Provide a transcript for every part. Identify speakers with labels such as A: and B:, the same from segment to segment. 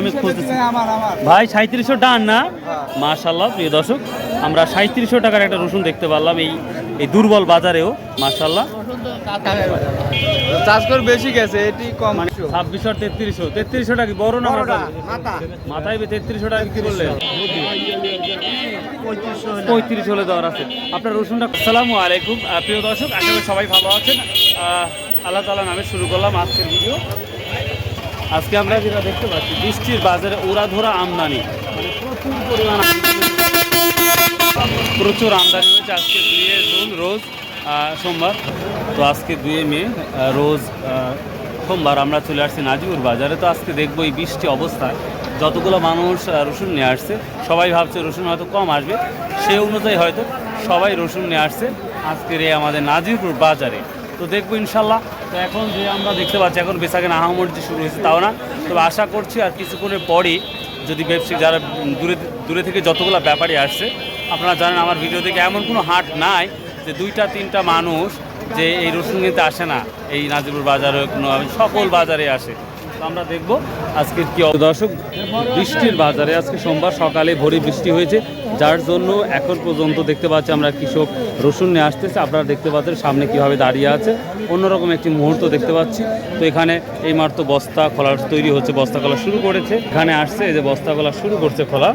A: আমি খুঁজতেছি। ভাই সাঁত্রিশশো ডান না? মাশাল্লাহ প্রিয় দর্শক আমরা সাঁত্রিশশো টাকার একটা রসুন দেখতে পারলাম এই এই দুর্বল বাজারেও মাশাল্লাহ
B: চাষ করে বেশি গেছে এটি কম।
A: মানে ছাব্বিশশো তেত্রিশশো। তেত্রিশশো টাকা বড় না মাথায় তেত্রিশশো টাকা পঁয়ত্রিশ হলে দেওয়ার আছে। আপনার রসুনটা আসসালামু আলাইকুম। আহ, প্রিয় দর্শক সবাই ভালো আছেন। আল্লাহ তালা নামে শুরু করলাম আজকের ভিডিও। আজকে আমরা যেটা দেখতে পাচ্ছি, বৃষ্টির বাজারে ওরা আমদানি। মানে প্রচুর পরিমাণ প্রচুর আমদানি হয়েছে আজকে দুয়ে জুন, রোজ সোমবার। তো আজকে দুয়ে মে রোজ সোমবার আমরা চলে আসছি নাজিপুর বাজারে। তো আজকে দেখব এই বৃষ্টি অবস্থায় যতগুলো মানুষ রসুন নিয়ে আসছে, সবাই ভাবছে রসুন হয়তো কম আসবে। সে অনুযায়ী হয়তো সবাই রসুন নিয়ে আসছে আজকের এই আমাদের নাজিরপুর বাজারে। তো দেখব ইনশাল্লাহ তো এখন যে আমরা দেখতে পাচ্ছি, এখন বেসাকেন আহামর যে শুরু হয়েছে, তাও না। তবে আশা করছি আর কিছুক্ষণের পরই যদি ব্যবসায়ী যারা দূরে দূরে থেকে যতগুলো ব্যাপারই আসছে, আপনারা জানেন আমার ভিডিও থেকে এমন কোনো হাট নাই যে দুইটা, তিনটা মানুষ যে এই রসুন কিনতে আসে না। এই নাজিপুর বাজারে কোনো সকল বাজারে আসে। আমরা দেখব আজকে কি দর্শক, বৃষ্টির বাজারে আজকে সোমবার সকালে ভোরে বৃষ্টি হয়েছে, যার জন্য এখন পর্যন্ত দেখতে পাচ্ছি আমরা কৃষক রসুন নিয়ে আসতেছে। আপনারা দেখতে পাচ্ছেন সামনে কীভাবে দাঁড়িয়ে আছে। অন্যরকম একটি মুহূর্ত দেখতে পাচ্ছি। তো এখানে এই মাত্র বস্তা খোলার তৈরি হচ্ছে, বস্তা খোলা শুরু করেছে। এখানে আসছে, এই যে বস্তা খোলা শুরু করছে খোলা।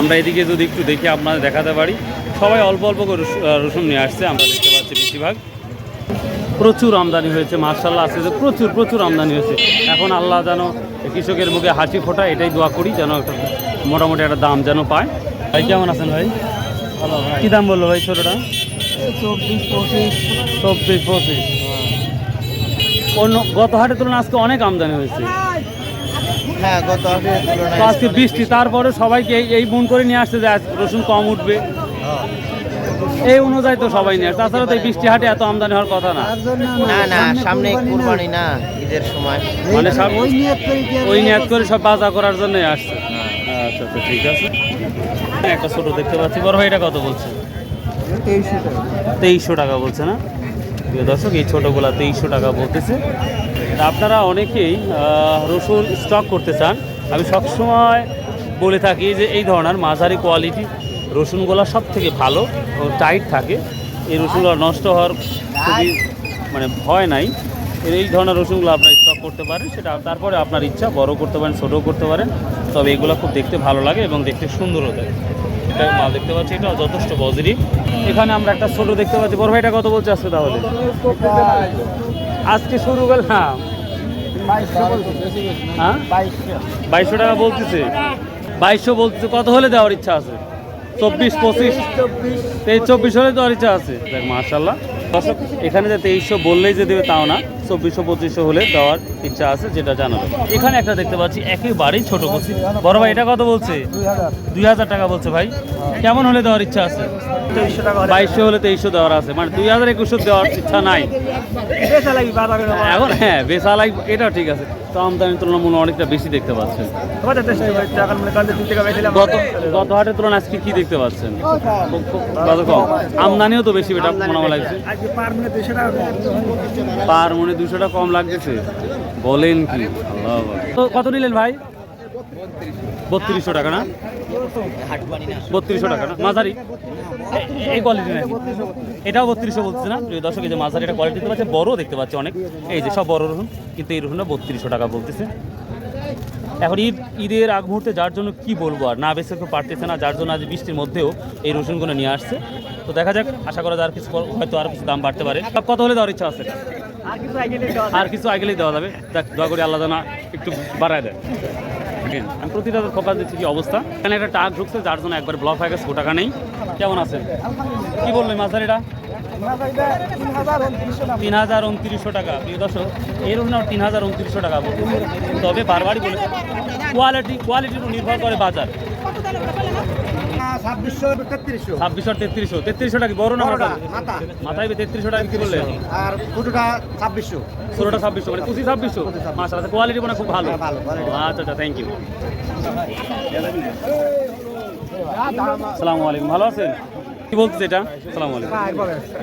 A: আমরা এদিকে যদি একটু দেখি, আপনাদের দেখাতে পারি। সবাই অল্প অল্প করে রসুন নিয়ে আসছে, আমরা দেখতে পাচ্ছি বেশিরভাগ। প্রচুর আমদানি হয়েছে মার্শাল্লাহ আছে যে প্রচুর প্রচুর আমদানি হয়েছে। এখন আল্লাহ যেন কৃষকের মুখে হাসি ফোটা এটাই দোয়া করি যেন একটা মোটামুটি একটা দাম যেন পায়। ভাই কেমন আছেন ভাই? কী দাম বলল ভাই ছোটোটা?
B: চব্বিশ পঁচিশ।
A: চব্বিশ পঁচিশ। অন্য গত হাটের তুলনায় আজকে অনেক আমদানি হয়েছে।
B: হ্যাঁ গত
A: আজকে বৃষ্টি তারপরে সবাইকে এই- এই বুন করে নিয়ে আসছে যে আজ রসুন কম উঠবে। এই অনুযায়ী তো সবাই নিয়ে। তাছাড়া তো এই বৃষ্টি হাটে এত আমদানি হওয়ার কথা না।
C: না না সামনে কুরবানি না ঈদের সময়।
A: মানে সব ওই নিয়াত করে সব বাজার করার জন্যই আসছে। আচ্ছা আচ্ছা ঠিক আছে। একটা ছোট দেখতে পাচ্ছি। বড় ভাই এটা কত বলছে?
B: তেইশশো টাকা।
A: বলছে না? প্রিয় দর্শক এই ছোটোগুলা তেইশশো টাকা বলতেছে। আপনারা অনেকেই আহ, রসুন স্টক করতে চান। আমি সবসময় বলে থাকি যে এই ধরনের মাঝারি কোয়ালিটি রসুনগুলো সব থেকে ভালো ও টাইট থাকে। এই রসুনগুলো নষ্ট হওয়ার খুবই মানে ভয় নাই। এই ধরনের রসুনগুলো আপনার স্টক করতে পারেন সেটা তারপরে আপনার ইচ্ছা বড় করতে পারেন ছোটও করতে পারেন। তবে এগুলো খুব দেখতে ভালো লাগে এবং দেখতে সুন্দরও দেয় এটা মাল দেখতে পাচ্ছি এটা যথেষ্ট বজরি। এখানে আমরা একটা ছোট দেখতে পাচ্ছি। বড় ভাইটা কত বলছে আজকে তাহলে? আজকে শুরু করলাম হ্যাঁ? বাইশশো টাকা বলতেছে। বাইশশো বলতেছে কত হলে দেওয়ার ইচ্ছা আছে? চব্বিশ পঁচিশ। তেইশ চব্বিশ হলে আর ইচ্ছা আছে। দেখ মার্শাল্লাহ দর্শক এখানে যে তেইশশো বললেই যে দেবে তাও না চব্বিশশো পঁচিশশো হলে দেওয়ার ইচ্ছা আছে যেটা জানাবে এখানে একটা দেখতে পাচ্ছি একেবারেই ছোট করছি বড় ভাই এটা কত বলছে? দুই হাজার টাকা বলছে ভাই। কেমন হলে দেওয়ার ইচ্ছা আছে? বাইশশো হলে তেইশশো দেওয়ার আছে। মানে দুই হাজার একুশশো দেওয়ার ইচ্ছা নাই।
B: লাগবে
A: এখন হ্যাঁ বেচা লাগ এটাও ঠিক আছে। তো আমদানি তুলনামূলক অনেকটা বেশি দেখতে পাচ্ছেন।
B: মানে
A: গত গত হাটের তুলনায় আজকে কি দেখতে পাচ্ছেন? আমদানিও তো বেশি বেটা মনে হয় লাগছে।
B: পার
A: মনে দুশো টাকা কম লাগতেছে। বলেন কি? তো কত নিলেন ভাই? বত্রিশশো টাকা না? বত্রিশশো টাকা না? মাঝারি। এই কোয়ালিটি না এটাও বত্রিশশো বলছে না? প্রিয় দর্শক এই যে মাঝারি এটা কোয়ালিটি দেখতে পাচ্ছে বড় দেখতে পাচ্ছে অনেক। এই যে সব বড় রসুন কিন্তু এই রসুনটা বত্রিশশো টাকা বলতেছে। এখন ঈদ ঈদের আগ মুহূর্তে যার জন্য কি বলব আর? না বেছে কেউ পারতেছে না যার জন্য আজ বৃষ্টির মধ্যেও এই রসুনগুলো নিয়ে আসছে। তো দেখা যাক আশা করা যায় আর কিছু হয়তো আর কিছু দাম বাড়তে পারে। কত হলে দেওয়ার ইচ্ছা আছে?
B: আর কিছু আগে
A: আর কিছু আগেলেই দেওয়া যাবে। দেখ দয়া করে আল্লাহ জানা একটু বাড়ায় দেয়। দেখেন, আমি প্রতিটা ফোকাস দিচ্ছি কি অবস্থা? এখানে একটা টাক ঢুকছে যার জন্য একবার ব্লক হয়ে গেছে ও টাকা নেই কেমন আছেন? কি বললেন মাঝারিটা?
B: তিন হাজার উনত্রিশশো টাকা
A: প্রিয় দর্শক। এর না তিন হাজার উনত্রিশশো টাকা তবে বারবারই বলে কোয়ালিটি কোয়ালিটির উপর নির্ভর করে বাজার।
B: ছাব্বিশশো তেত্রিশশো?
A: ছাব্বিশশো তেত্রিশশো। তেত্রিশশো টাকা বড় না মাথা?
B: মাথা।
A: মাথায় তেত্রিশশো টাকা কি বললেন
B: আর ছাব্বিশশো।
A: ছাব্বিশশো মানে ছাব্বিশশো? কোয়ালিটি মানে খুব ভালো।
B: হ্যাঁ, ভালো,
A: আচ্ছা আচ্ছা থ্যাংক ইউ সালামু আলাইকুম ভালো আছেন? কি বলছিস এটা? সালাম আলাইকুম।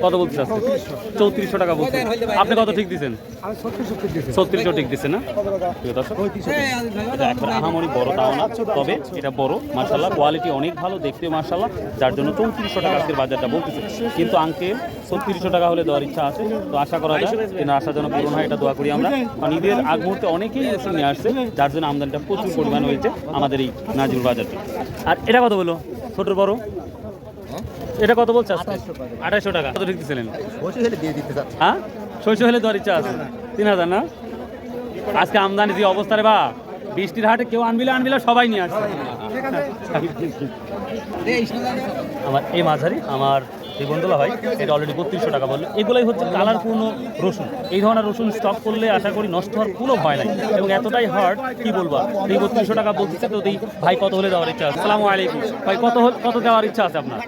A: কত আজকে? চৌত্রিশশো। টাকা বলছেন আপনি কত ঠিক দিচ্ছেন ছত্রিশশো ঠিক দিচ্ছেন না? এটা একবার আহামরি বড় তাও না তবে এটা বড়। মার্শাল্লাহ কোয়ালিটি অনেক ভালো দেখতে মার্শাল্লাহ যার জন্য চৌত্রিশশো টাকা আজকের বাজারটা বলতেছে। কিন্তু আঙ্কেল ছত্রিশশো টাকা হলে দেওয়ার ইচ্ছা আছে। তো আশা করা যায় কিন্তু আশা যেন পূরণ হয় এটা দোয়া করি আমরা। কারণ ঈদের আগ মুহূর্তে অনেকেই রসুন নিয়ে আসছে যার জন্য আমদানিটা প্রচুর পরিমাণ হয়েছে আমাদের এই নাজির বাজারটি। আর এটা কত বলো ছোটোর বড়? এটা কত বলছে? আঠাইশো টাকা। কত
B: চাচ্ছি।
A: হ্যাঁ? শৈশ হলে দেওয়ার ইচ্ছা আছে। তিন হাজার না? আজকে আমদানি যে অবস্থা রে বা। বৃষ্টির হাটে কেউ আনবিলে আনবিলে সবাই নিয়ে আসছে। আমার এই মাঝারি আমার বন্ধুলা হয়, এটা অলরেডি বত্রিশশো টাকা বলল। এগুলোই হচ্ছে কালারপূর্ণ রসুন। এই ধরনের রসুন স্টক করলে আশা করি নষ্ট হওয়ার কোনো ভয় নাই। এবং এতটাই হার্ড কি বলব এই বত্রিশশো টাকা বলতেছে, তো ভাই কত হলে দেওয়ার ইচ্ছা আছে? সালামু আলাইকুম। ভাই, কত কত দেওয়ার ইচ্ছা আছে আপনার?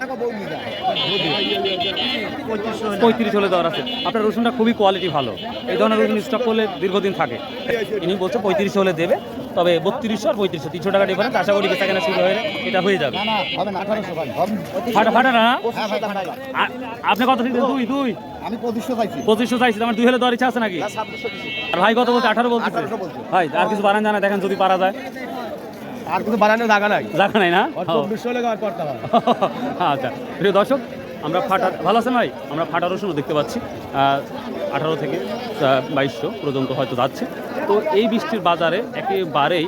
A: পঁয়ত্রিশ হলে দেওয়ার আছে। আপনার রসুনটা খুবই কোয়ালিটি ভালো। এই ধরনের রসুন স্টক করলে দীর্ঘদিন থাকে। ইনি বলছে পঁয়ত্রিশ হলে দেবে, তবে বত্রিশশো আর পঁয়ত্রিশশো, তিনশো টাকা ডিফারেন্স আশা করি বেচা কেনা শুরু হয়ে এটা হয়ে যাবে। আপনি কত দুই দুই।
B: পঁচিশশো
A: চাইছি। আমার দুই হলে দেওয়ার ইচ্ছা আছে নাকি? আর ভাই কত বলছে? আঠারো বলতেছে।
B: 18 বলছে।
A: ভাই, আর কিছু বাড়ান জানা দেখেন যদি পারা যায়।
B: আর কিছু বানানোর জায়গা নাই।
A: নাই না? আচ্ছা প্রিয় দর্শক আমরা ফাটা ভালো আছেন ভাই? আমরা ফাটা রসুনও দেখতে পাচ্ছি। আঠারো থেকে বাইশশো পর্যন্ত হয়তো যাচ্ছে। তো এই বৃষ্টির বাজারে একেবারেই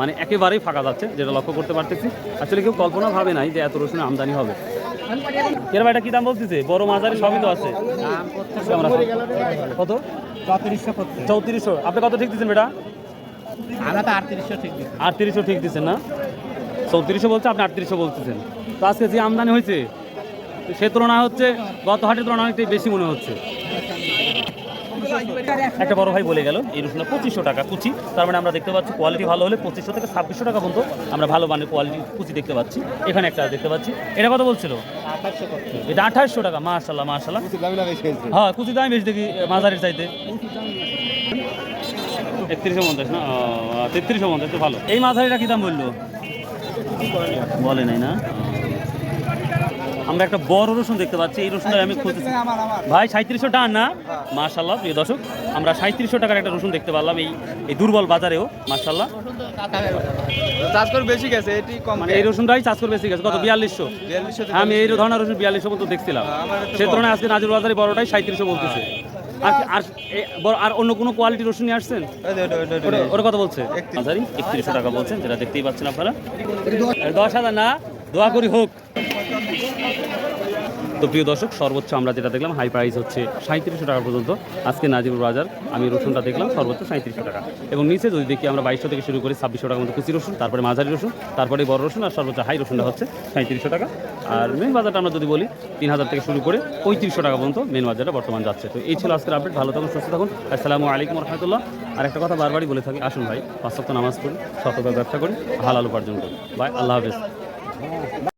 A: মানে একেবারেই ফাঁকা যাচ্ছে যেটা লক্ষ্য করতে পারতেছি। আসলে কেউ কল্পনা ভাবে নাই যে এত রসুনের আমদানি হবে। এর ভাইটা কি দাম বলতেছে? বড় মাজারে সবই তো আছে। কত?
B: চৌত্রিশশো
A: চৌত্রিশশো। আপনি কত ঠিক দিচ্ছেন বেটা?
B: আটত্রিশশো ঠিক দিচ্ছি
A: দিচ্ছেন না? চৌত্রিশশো বলছে আপনি আটত্রিশশো বলতেছেন। তো আজকে যে আমদানি হয়েছে সে তুলনায় হচ্ছে গত হাটের তুলনায় অনেকটাই বেশি মনে হচ্ছে। একটা বড় ভাই বলে গেল এই রসুনটা পঁচিশশো টাকা কুচি। তার মানে আমরা দেখতে পাচ্ছি কোয়ালিটি ভালো হলে পঁচিশশো থেকে ছাব্বিশশো টাকা পর্যন্ত আমরা ভালো মানের কোয়ালিটি কুচি দেখতে পাচ্ছি। এখানে একটা দেখতে পাচ্ছি। এটা কত বলছিল? এটা আঠাশশো টাকা মাশাল্লাহ মাশাল্লাহ হ্যাঁ কুচি দাম বেশি দেখি মাঝারির চাইতে। একত্রিশশো পঞ্চাশ না? তেত্রিশশো পঞ্চাশ তো ভালো। এই মাঝারিটা কি দাম বলল? বলে নাই না? আমরা একটা বড় রসুন দেখতে পাচ্ছি এই রসুনটা আমি খুঁজতেছি।
B: আমার
A: ভাই সাঁত্রিশশো টাকা না? মার্শাল্লাহ প্রিয় দর্শক আমরা সাঁত্রিশশো টাকার একটা রসুন দেখতে পারলাম এই এই দুর্বল বাজারেও মার্শাল্লাহ
C: চাষ করে বেশি গেছে এটি কম
A: মানে এই রসুনটাই চাষ করে বেশি গেছে কত বিয়াল্লিশশো? আমি এই ধরনের রসুন বিয়াল্লিশশো পর্যন্ত দেখছিলাম। সে তুলনায় আজকে নাজির বাজারে বড়টাই সাঁত্রিশশো বলতেছে। আর আর অন্য কোনো কোয়ালিটি রসুন নিয়ে আসছেন? ওরা কথা বলছে? একত্রিশশো টাকা বলছেন যেটা দেখতেই পাচ্ছেন আপনারা। দশ হাজার না দোয়া করি হোক। তো প্রিয় দর্শক, সর্বোচ্চ আমরা যেটা দেখলাম হাই প্রাইস হচ্ছে সাঁত্রিশশো টাকা পর্যন্ত। আজকে নাজিবুর বাজার, আমি রসুনটা দেখলাম, সর্বোচ্চ সাঁত্রিশশো টাকা। এবং নিচে যদি দেখি আমরা বাইশশো থেকে শুরু করি ছাব্বিশশো টাকা মতো কুচি রসুন, তারপরে মাঝারি রসুন, তারপরে বড় রসুন আর সর্বোচ্চ হাই রসুনটা হচ্ছে সাঁত্রিশশো টাকা। আর মেন বাজারটা আমরা যদি বলি তিন হাজার থেকে শুরু করে পঁয়ত্রিশশো টাকা পর্যন্ত মেন বাজারটা বর্তমান যাচ্ছে। তো এই ছিল আজকের আপডেট ভালো থাকুন, সুস্থ থাকুন। আসসালামু আলাইকুম রহমতুল্লাহ আর একটা কথা বারবারই বলে থাকি, আসুন ভাই, পাঁচ সপ্তাহ নামাজ পড়ি, শতভাগ ব্যবসা করি, হালাল উপার্জন করি। ভাই, আল্লাহ হাফেজ।